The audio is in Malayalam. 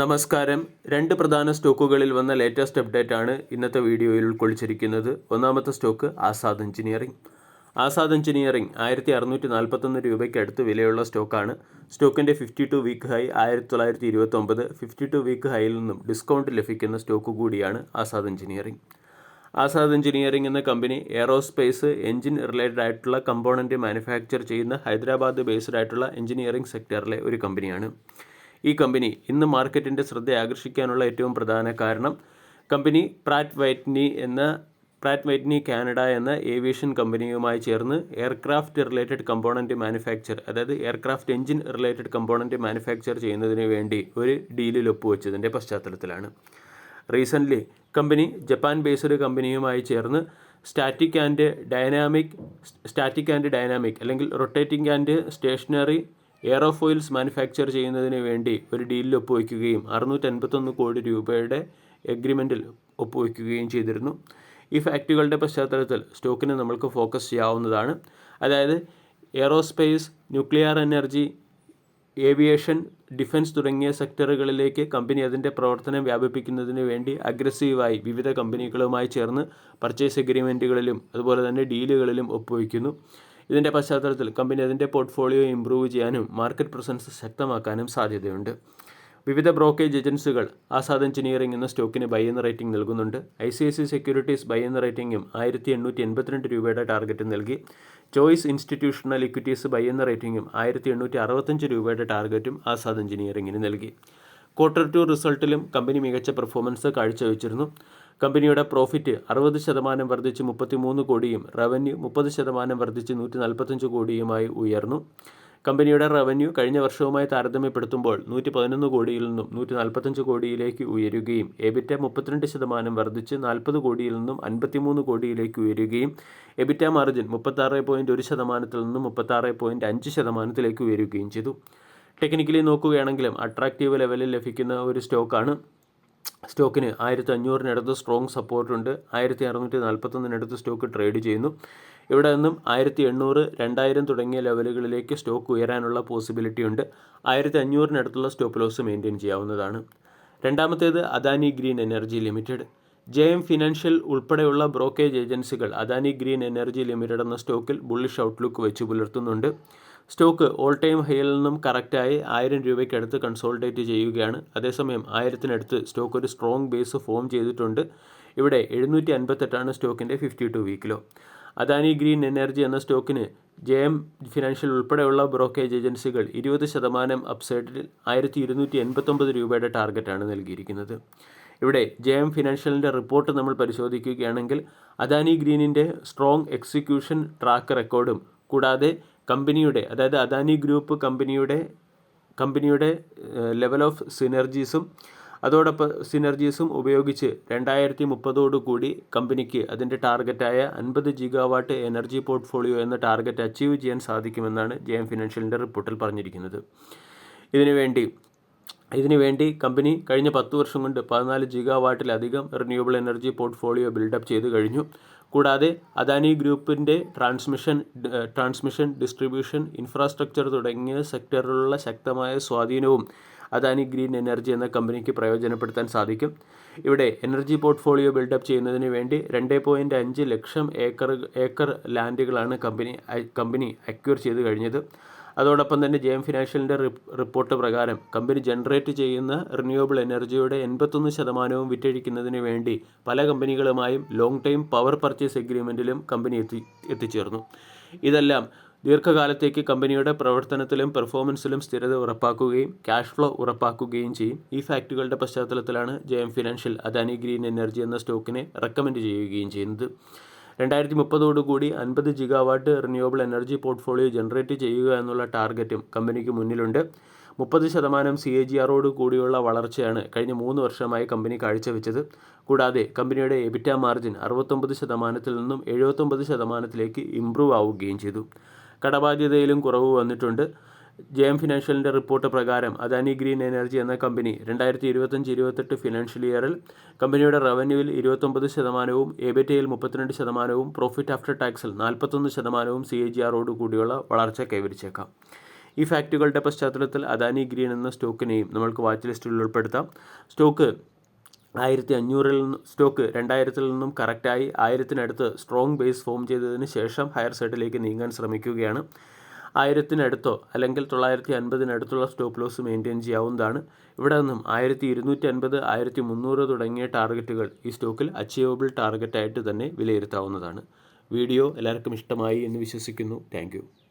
നമസ്കാരം. രണ്ട് പ്രധാന സ്റ്റോക്കുകളിൽ വന്ന ലേറ്റസ്റ്റ് അപ്ഡേറ്റ് ആണ് ഇന്നത്തെ വീഡിയോയിൽ ഉൾക്കൊള്ളിച്ചിരിക്കുന്നത്. ഒന്നാമത്തെ stock Azad engineering. Azad engineering ആയിരത്തി അറുന്നൂറ്റി നാൽപ്പത്തൊന്ന് രൂപയ്ക്ക് അടുത്ത് വിലയുള്ള സ്റ്റോക്കാണ്. സ്റ്റോക്കിന്റെ ഫിഫ്റ്റി ടു വീക്ക് ഹൈ ആയിരത്തി തൊള്ളായിരത്തി ഇരുപത്തൊമ്പത് ഫിഫ്റ്റി ടു വീക്ക് ഹൈയിൽ നിന്നും ഡിസ്കൗണ്ട് ലഭിക്കുന്ന സ്റ്റോക്ക് കൂടിയാണ് ആസാദ് എഞ്ചിനീയറിംഗ്. ആസാദ് എഞ്ചിനീയറിംഗ് എന്ന കമ്പനി എയറോസ്പേസ് എഞ്ചിൻ റിലേറ്റഡ് ആയിട്ടുള്ള കമ്പോണന്റ് മാനുഫാക്ചർ ചെയ്യുന്ന ഹൈദരാബാദ് ബേസ്ഡ് ആയിട്ടുള്ള എഞ്ചിനീയറിംഗ് സെക്ടറിലെ ഒരു കമ്പനിയാണ് ഈ കമ്പനി ഇന്ന് മാർക്കറ്റിന്റെ ശ്രദ്ധ ആകർഷിക്കാനുള്ള ഏറ്റവും പ്രധാന കാരണം കമ്പനി പ്രാറ്റ് വൈറ്റ്നി എന്ന പ്രാറ്റ് വൈറ്റ്നി കാനഡ എന്ന ഏവിയേഷൻ കമ്പനിയുമായി ചേർന്ന് എയർക്രാഫ്റ്റ് റിലേറ്റഡ് കമ്പോണന്റ് മാനുഫാക്ചർ അതായത് aircraft engine related component manufacture ചെയ്യുന്നതിന് വേണ്ടി ഒരു ഡീലിൽ ഒപ്പുവെച്ചതിന്റെ പശ്ചാത്തലത്തിലാണ്. റീസെന്റ്ലി കമ്പനി ജപ്പാൻ ബേസ്ഡ് കമ്പനിയുമായി ചേർന്ന് static and dynamic static and dynamic അല്ലെങ്കിൽ rotating and stationary aerofoils manufacture ചെയ്യുന്നതിന് വേണ്ടി ഒരു ഡീലിൽ ഒപ്പുവയ്ക്കുകയും അറുന്നൂറ്റി അൻപത്തൊന്ന് കോടി രൂപയുടെ എഗ്രിമെന്റിൽ ഒപ്പുവയ്ക്കുകയും ചെയ്തിരുന്നു. ഈ ഫാക്റ്റുകളുടെ പശ്ചാത്തലത്തിൽ സ്റ്റോക്കിനെ നമ്മൾക്ക് ഫോക്കസ് ചെയ്യാവുന്നതാണ്. അതായത് aerospace nuclear energy aviation defence തുടങ്ങിയ സെക്ടറുകളിലേക്ക് കമ്പനി അതിന്റെ പ്രവർത്തനം വ്യാപിപ്പിക്കുന്നതിന് വേണ്ടി അഗ്രസീവായി വിവിധ കമ്പനികളുമായി ചേർന്ന് പർച്ചേസ് എഗ്രിമെന്റുകളിലും അതുപോലെ തന്നെ ഡീലുകളിലും ഒപ്പുവയ്ക്കുന്നു ഇതിന്റെ പശ്ചാത്തലത്തിൽ കമ്പനി അതിന്റെ പോർട്ട്ഫോളിയോ ഇംപ്രൂവ് ചെയ്യാനും മാർക്കറ്റ് പ്രസൻസ് ശക്തമാക്കാനും സാധ്യതയുണ്ട്. വിവിധ ബ്രോക്കേജ് ഏജൻസികൾ ആസാദ് എഞ്ചിനീയറിംഗ് എന്ന സ്റ്റോക്കിന് ബൈ എന്ന റേറ്റിംഗ് നൽകുന്നുണ്ട്. I C I C securities buy എന്ന റേറ്റിംഗും ആയിരത്തി എണ്ണൂറ്റി എൺപത്തിരണ്ട് രൂപയുടെ ടാർഗറ്റ് നൽകി. ചോയ്സ് ഇൻസ്റ്റിറ്റ്യൂഷണൽ ഇക്വിറ്റീസ് ബൈ എന്ന റേറ്റിംഗും ആയിരത്തി എണ്ണൂറ്റി അറുപത്തഞ്ച് രൂപയുടെ ടാർഗറ്റും ആസാദ് എഞ്ചിനീയറിംഗിന് നൽകി. ക്വാർട്ടർ ടു റിസൾട്ടിലും കമ്പനി മികച്ച പെർഫോമൻസ് കാഴ്ചവെച്ചിരുന്നു. കമ്പനിയുടെ പ്രോഫിറ്റ് അറുപത് ശതമാനം വർദ്ധിച്ച് മുപ്പത്തിമൂന്ന് കോടിയും റവന്യൂ മുപ്പത് ശതമാനം വർദ്ധിച്ച് നൂറ്റി നാൽപ്പത്തഞ്ച് കോടിയുമായി ഉയർന്നു. കമ്പനിയുടെ റവന്യൂ കഴിഞ്ഞ വർഷവുമായി താരതമ്യപ്പെടുത്തുമ്പോൾ നൂറ്റി പതിനൊന്ന് കോടിയിൽ നിന്നും നൂറ്റി നാൽപ്പത്തഞ്ച് കോടിയിലേക്ക് ഉയരുകയും എബിറ്റ മുപ്പത്തിരണ്ട് ശതമാനം വർദ്ധിച്ച് നാൽപ്പത് കോടിയിൽ നിന്നും അൻപത്തിമൂന്ന് കോടിയിലേക്ക് ഉയരുകയും എബിറ്റ മാർജിൻ മുപ്പത്താറ് പോയിന്റ് ഒരു ശതമാനത്തിൽ നിന്നും മുപ്പത്താറ് പോയിന്റ് അഞ്ച് ശതമാനത്തിലേക്ക് ഉയരുകയും ചെയ്തു. ടെക്നിക്കലി നോക്കുകയാണെങ്കിലും അട്രാക്റ്റീവ് ലെവലിൽ ലഭിക്കുന്ന ഒരു സ്റ്റോക്കാണ്. സ്റ്റോക്കിന് ആയിരത്തി അഞ്ഞൂറിനടുത്ത് സ്ട്രോങ് സപ്പോർട്ടുണ്ട്. ആയിരത്തി അറുന്നൂറ്റി നാൽപ്പത്തൊന്നിനടുത്ത് സ്റ്റോക്ക് ട്രേഡ് ചെയ്യുന്നു. ഇവിടെ നിന്നും ആയിരത്തി എണ്ണൂറ് രണ്ടായിരം തുടങ്ങിയ ലെവലുകളിലേക്ക് സ്റ്റോക്ക് ഉയരാനുള്ള പോസിബിലിറ്റി ഉണ്ട്. ആയിരത്തി അഞ്ഞൂറിനടുത്തുള്ള സ്റ്റോപ്പ് ലോസ് മെയിന്റെയിൻ ചെയ്യാവുന്നതാണ്. രണ്ടാമത്തേത് Adani green energy limited. J M financial ഉൾപ്പെടെയുള്ള ബ്രോക്കേജ് ഏജൻസികൾ അദാനി ഗ്രീൻ എനർജി ലിമിറ്റഡ് എന്ന സ്റ്റോക്കിൽ ബുള്ളിഷ് ഔട്ട്ലുക്ക് വെച്ച് പുലർത്തുന്നുണ്ട്. സ്റ്റോക്ക് ഓൾ ടൈം ഹൈയിൽ നിന്നും കറക്റ്റായി ആയിരം രൂപയ്ക്കടുത്ത് കൺസോൾട്ടേറ്റ് ചെയ്യുകയാണ്. അതേസമയം ആയിരത്തിനടുത്ത് സ്റ്റോക്ക് ഒരു സ്ട്രോങ് ബേസ് ഫോം ചെയ്തിട്ടുണ്ട്. ഇവിടെ എഴുന്നൂറ്റി അൻപത്തെട്ടാണ് സ്റ്റോക്കിന്റെ ഫിഫ്റ്റി ടു വീക്കിലോ. അദാനി ഗ്രീൻ എനർജി എന്ന സ്റ്റോക്കിന് ജെ എം ഫിനാൻഷ്യൽ ഉൾപ്പെടെയുള്ള ബ്രോക്കേജ് ഏജൻസികൾ ഇരുപത് ശതമാനം അപ്സൈഡിൽ ആയിരത്തി ഇരുന്നൂറ്റി എൺപത്തൊമ്പത് രൂപയുടെ ടാർഗറ്റാണ് നൽകിയിരിക്കുന്നത്. ഇവിടെ ജെ എം ഫിനാൻഷ്യലിന്റെ റിപ്പോർട്ട് നമ്മൾ പരിശോധിക്കുകയാണെങ്കിൽ അദാനി ഗ്രീനിന്റെ സ്ട്രോങ് എക്സിക്യൂഷൻ ട്രാക്ക് റെക്കോർഡും കൂടാതെ കമ്പനിയുടെ അതായത് അദാനി ഗ്രൂപ്പ് കമ്പനിയുടെ കമ്പനിയുടെ ലെവൽ ഓഫ് സിനർജീസും അതോടൊപ്പം സിനർജീസും ഉപയോഗിച്ച് രണ്ടായിരത്തി മുപ്പതോടുകൂടി കമ്പനിക്ക് അതിന്റെ ടാർഗറ്റായ അൻപത് ജിഗാവാട്ട് എനർജി പോർട്ട്ഫോളിയോ എന്ന ടാർഗറ്റ് അച്ചീവ് ചെയ്യാൻ സാധിക്കുമെന്നാണ് ജെ എം ഫിനാൻഷ്യലിന്റെ റിപ്പോർട്ടിൽ പറഞ്ഞിരിക്കുന്നത്. ഇതിനുവേണ്ടി ഇതിനുവേണ്ടി കമ്പനി കഴിഞ്ഞ പത്ത് വർഷം കൊണ്ട് പതിനാല് ജിഗാവാട്ടിലധികം renewable energy portfolio build up ചെയ്ത് കഴിഞ്ഞു. കൂടാതെ അദാനി ഗ്രൂപ്പിന്റെ ട്രാൻസ്മിഷൻ ട്രാൻസ്മിഷൻ ഡിസ്ട്രിബ്യൂഷൻ ഇൻഫ്രാസ്ട്രക്ചർ തുടങ്ങിയ സെക്ടറിലുള്ള ശക്തമായ സ്വാധീനവും അദാനി ഗ്രീൻ എനർജി എന്ന കമ്പനിക്ക് പ്രയോജനപ്പെടുത്താൻ സാധിക്കും. ഇവിടെ എനർജി പോർട്ട്ഫോളിയോ ബിൽഡപ്പ് ചെയ്യുന്നതിന് വേണ്ടി രണ്ട് പോയിന്റ് അഞ്ച് ലക്ഷം ഏക്കർ ഏക്കർ ലാൻഡുകളാണ് കമ്പനി കമ്പനി അക്യൂർ ചെയ്ത് കഴിഞ്ഞത്. അതോടൊപ്പം തന്നെ ജെ എം ഫിനാൻഷ്യലിന്റെ റിപ്പോർട്ട് പ്രകാരം കമ്പനി ജനറേറ്റ് ചെയ്യുന്ന റിന്യൂവബിൾ എനർജിയുടെ എൺപത്തൊന്ന് ശതമാനവും വിറ്റഴിക്കുന്നതിന് വേണ്ടി പല കമ്പനികളുമായും ലോങ് ടൈം പവർ പർച്ചേസ് എഗ്രിമെന്റിലും കമ്പനി എത്തി എത്തിച്ചേർന്നു. ഇതെല്ലാം ദീർഘകാലത്തേക്ക് കമ്പനിയുടെ പ്രവർത്തനത്തിലും പെർഫോമൻസിലും സ്ഥിരത ഉറപ്പാക്കുകയും ക്യാഷ് ഫ്ലോ ഉറപ്പാക്കുകയും ചെയ്യും. ഈ ഫാക്റ്റുകളുടെ പശ്ചാത്തലത്തിലാണ് J M financial Adani green energy എന്ന സ്റ്റോക്കിനെ റെക്കമെൻഡ് ചെയ്യുകയും ചെയ്യുന്നത്. രണ്ടായിരത്തി മുപ്പതോടുകൂടി അൻപത് gigawatt renewable energy portfolio generate ചെയ്യുക എന്നുള്ള ടാർഗറ്റും കമ്പനിക്ക് മുന്നിലുണ്ട്. മുപ്പത് ശതമാനം സി എ ജി ആറോട് കൂടിയുള്ള വളർച്ചയാണ് കഴിഞ്ഞ മൂന്ന് വർഷമായി കമ്പനി കാഴ്ചവെച്ചത്. കൂടാതെ കമ്പനിയുടെ എബിറ്റ മാർജിൻ അറുപത്തൊമ്പത് ശതമാനത്തിൽ നിന്നും എഴുപത്തൊമ്പത് ശതമാനത്തിലേക്ക് ഇംപ്രൂവ് ആവുകയും ചെയ്തു. കടബാധ്യതയിലും കുറവ് വന്നിട്ടുണ്ട്. ജെ എം ഫിനാൻഷ്യലിന്റെ റിപ്പോർട്ട് പ്രകാരം അദാനി ഗ്രീൻ എനർജി എന്ന കമ്പനി രണ്ടായിരത്തി ഇരുപത്തഞ്ച് ഇരുപത്തെട്ട് ഫിനാൻഷ്യൽ ഇയറിൽ കമ്പനിയുടെ റവന്യൂവിൽ ഇരുപത്തൊമ്പത് ശതമാനവും എബിറ്റയിൽ മുപ്പത്തിരണ്ട് ശതമാനവും പ്രോഫിറ്റ് ആഫ്റ്റർ ടാക്സിൽ നാൽപ്പത്തൊന്ന് ശതമാനവും സി എ ജി ആറോട് കൂടിയുള്ള വളർച്ച കൈവരിച്ചേക്കാം. ഈ ഫാക്റ്റുകളുടെ പശ്ചാത്തലത്തിൽ അദാനി ഗ്രീൻ എന്ന സ്റ്റോക്കിനെയും നമ്മൾക്ക് വാച്ച് ലിസ്റ്റിൽ ഉൾപ്പെടുത്താം. സ്റ്റോക്ക് ആയിരത്തി അഞ്ഞൂറിൽ നിന്നും സ്റ്റോക്ക് രണ്ടായിരത്തിൽ നിന്നും കറക്റ്റായി ആയിരത്തിനടുത്ത് സ്ട്രോങ് ബേസ് ഫോം ചെയ്തതിന് ശേഷം ഹയർ സൈഡിലേക്ക് നീങ്ങാൻ ശ്രമിക്കുകയാണ്. ആയിരത്തിനടുത്തോ അല്ലെങ്കിൽ തൊള്ളായിരത്തി അൻപതിനടുത്തുള്ള സ്റ്റോപ്പ് ലോസ് മെയിന്റെയിൻ ചെയ്യാവുന്നതാണ്. ഇവിടെ നിന്നും ആയിരത്തി ഇരുന്നൂറ്റി അൻപത് ആയിരത്തി മുന്നൂറ് തുടങ്ങിയ ടാർഗറ്റുകൾ ഈ സ്റ്റോക്കിൽ അച്ചീവബിൾ ടാർഗറ്റായിട്ട് തന്നെ വിലയിരുത്താവുന്നതാണ്. വീഡിയോ എല്ലാവർക്കും ഇഷ്ടമായി എന്ന് വിശ്വസിക്കുന്നു. താങ്ക്